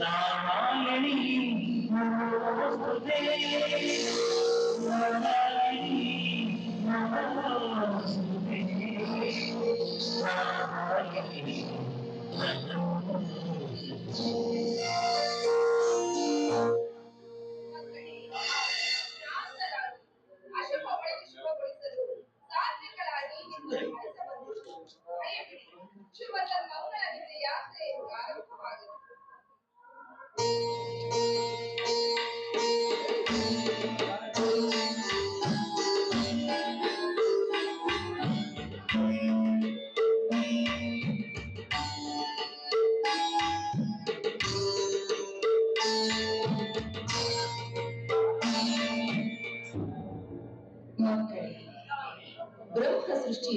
நாராயணி நமோஸ்தே நாராயணி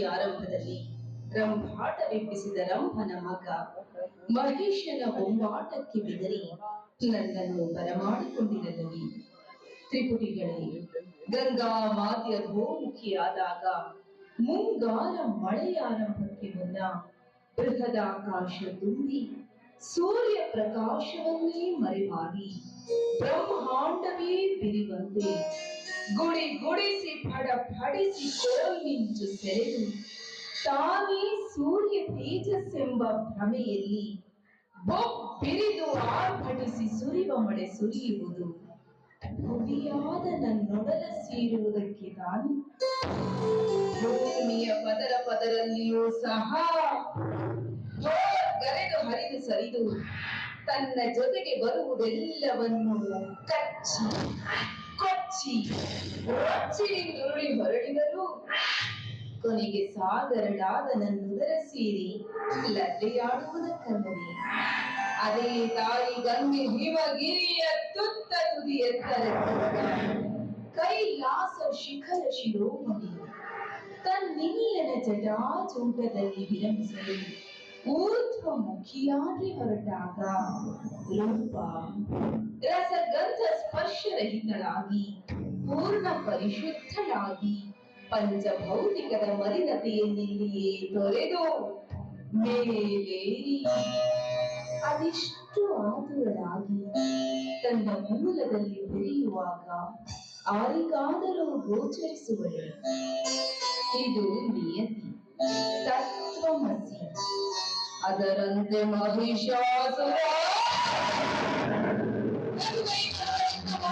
ಆರಂಭದಲ್ಲಿ ರಂಭಾಟವೆಬ್ಬಿಸಿದ ರಂಭನ ಮಗ ಮಹೇಶನ ಬೊಂಬಾಟಕ್ಕೆ ಬೆದರಿ ನನ್ನನ್ನು ಬರಮಾಡಿಕೊಂಡಿರಲಿ ತ್ರಿಪುಟಿಗಳೇ ಗಂಗಾ ಮಾತೆಯ ಗೋಮುಖಿಯಾದಾಗ ಮುಂಗಾರ ಮಳೆಯ ಆರಂಭಕ್ಕೆ ಮುನ್ನ ಬೃಹದಾಕಾಶ ತುಂಬಿ ಸೂರ್ಯ ಪ್ರಕಾಶವನ್ನೇ ಮರೆಮಾಡಿ ಬ್ರಹ್ಮಾಂಡವೇ ಬಿರಿವಂತೆ ಗುಡಿ ಗುಡಿಸಿ ಫಡ ಫಡಿಸಿ ನಿಂತು ಸೆರೆದು ತಾನೇ ಸೂರ್ಯ ತೇಜಸ್ಸೆಂಬ ಭ್ರಮೆಯಲ್ಲಿ ಬೊಬ್ಬಿರಿದು ಆರ್ಭಟಿಸಿ ಸುರಿವ ಮಳೆ ಸುರಿಯುವುದು ಭುವಿಯಾದ ನನ್ನೊಡಲ ಸೇರುವುದಕ್ಕೆ ನಾನು ಭೂಮಿಯ ಪದರ ಪದರಲ್ಲಿಯೂ ಸಹ ಕರೆದು ಹರಿದು ಸರಿದು, ತನ್ನ ಜೊತೆಗೆ ಬರುವುದೆಲ್ಲವನ್ನು ಕಚ್ಚಿ. ಕೊಚ್ಚಿ ರೊಚ್ಚಿನಿಂದುರುಳಿ ಹೊರಡಿದರು ಕೊನೆಗೆ ಸಾಗರಳಾದ ನನ್ನುದರ ಸೇರಿ ಲಲ್ಲೆಯಾಡುವುದಕ್ಕಲ್ಲದೆ ಅದೇ ತಾಯಿ ಗಂಗೆ ಹಿಮಗಿರಿಯ ತುತ್ತ ತುದಿ ಎತ್ತರದಿಂದ ಕೈಲಾಸ ಶಿಖರ ಶಿರೋಮಣಿ. ತನ್ನಿಲಿಯನ ಜಟಾಚೂಟದಲ್ಲಿ ವಿರಮಿಸಲು ಊರ್ಧ್ವ ಮುಖಿಯಾಗಿ ಹೊರಟಾಗ. ರೂಪ ರಸಗಂಧ ಸ್ಪರ್ಶರಹಿತಳಾಗಿ ಪೂರ್ಣ ಪರಿಶುದ್ಧಳಾಗಿ, ಪಂಚಭೌತಿಕದ ಮಲಿನತೆಯಲ್ಲಿಯೇ ತೊರೆದು ಮೇಲೇರಿ. ಅದೆಷ್ಟು ಆತುರಳಾಗಿ ತನ್ನ ಮೂಲದಲ್ಲಿ ಬೆರೆಯುವಾಗ ಆರಿಗಾದರೂ ಗೋಚರಿಸುವಳೆ. ಇದು ನಿಯತಿ ತತ್ವಮಸಿ ಅದರಂತೆ ಮಹಿಷಾಸುರ.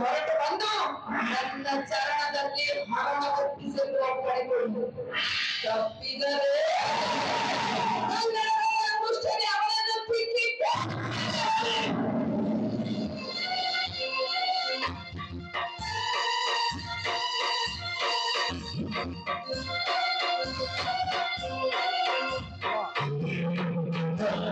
ಹೊರಟು ಬಂದು ನನ್ನ ಚರಣದಲ್ಲಿ ಹಣ ಒಪ್ಪಿಸಲು ಒಪ್ಪಡಿಕೊಂಡು ತಪ್ಪಿದರೆ ನನ್ನ ಮುಷ್ಟನೆ ಅವನನ್ನು ಬಿಟ್ಟಿದ್ದ Thank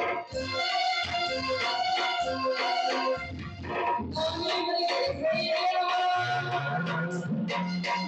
Thank you.